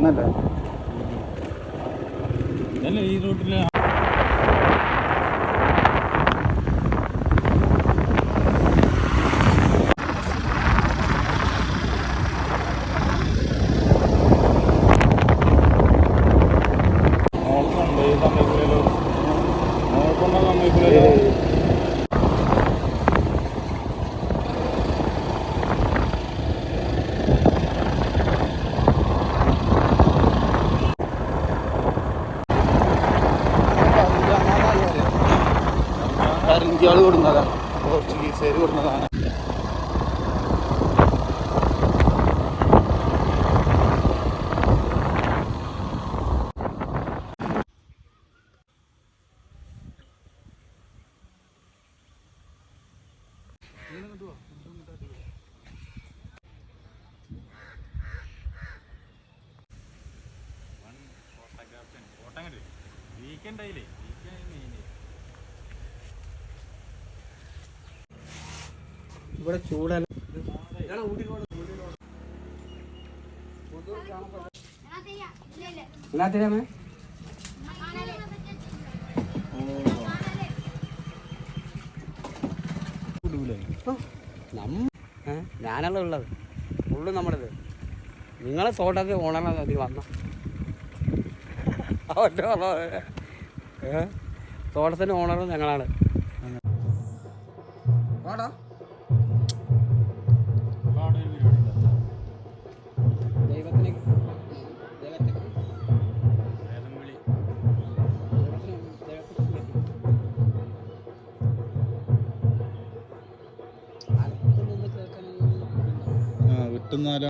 ഒന്നല്ല ഈ റൂട്ടിൽ നോക്കുന്നുണ്ട് സമയത്തിലോ നോക്കുന്ന സമയത്തിലോ കൊടുന്നതാണ് അപ്പോൾ കണ്ടില്ലേ? വീക്കെൻഡ് ആയില്ലേ? Weekend main. ഇവിടെ ചൂടല്ല? ഞാനല്ല ഉള്ളത്. ഫുള്ള് നമ്മുടേത് നിങ്ങളെ തോട്ടത്തിൽ ഓണറാണ് നീ വന്ന. അവന്റെ ഏ തോട്ടത്തിന്റെ ഓണറും ഞങ്ങളാണ്. അവിടെ വിട്ടുന്നാല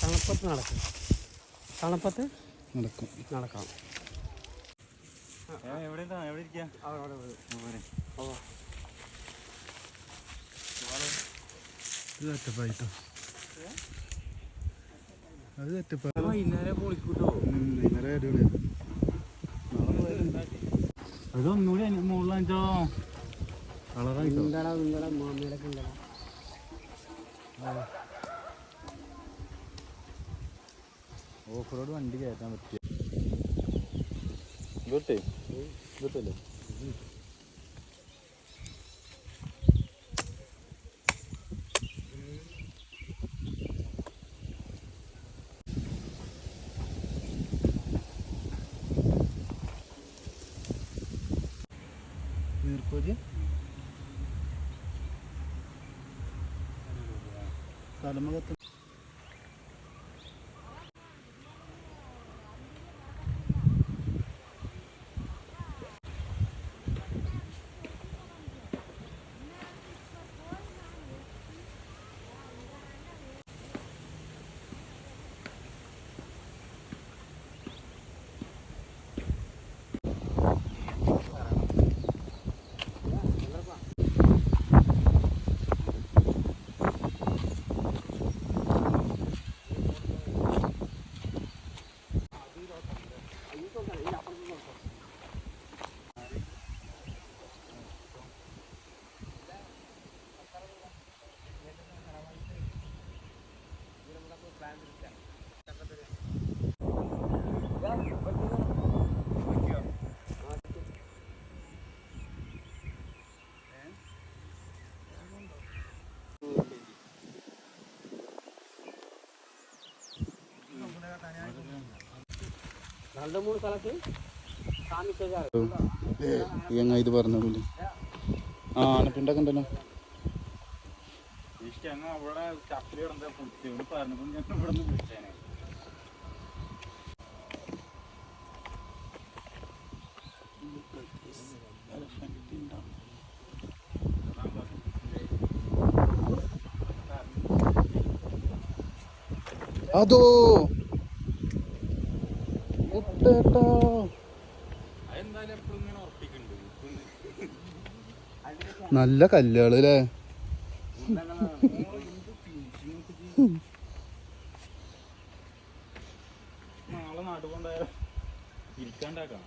തണുപ്പത്ത് നടക്കും തണുപ്പത്ത് നടക്കും നടക്കാം എവിടെ എവിടെ ഇരുന്നാ? എവിടെ ഇരിക്കാ? ഇത് തെറ്റപ്പായിട്ടോ അത് തെറ്റപ്പാ വൈകുന്നേരം പൊളിക്കൂട്ടോ. ഇന്നലെ അടിപൊളിയാണ് ഇതൊന്നുകൂടി അതിന് മുകളിലാണെച്ചോ. കളറായിട്ടോ. ഓഫ് റോഡ് വണ്ടി കയറ്റാൻ പറ്റിയ ഇതോട്ടേ ഇതോട്ടല്ലേ നീർക്കോലി രണ്ട് മൂന്ന് സ്ഥലത്ത് ഇത് പറഞ്ഞില്ലേ ആ ആനപ്പിണ്ടൊക്കെ ഉണ്ടല്ലോ. ഇഷ്ടി നല്ല കല്ലുകൾ അല്ലേ നാളെ നാട്ടിൽ കൊണ്ടായാലോ ഇരിക്കാണ്ടാക്കാം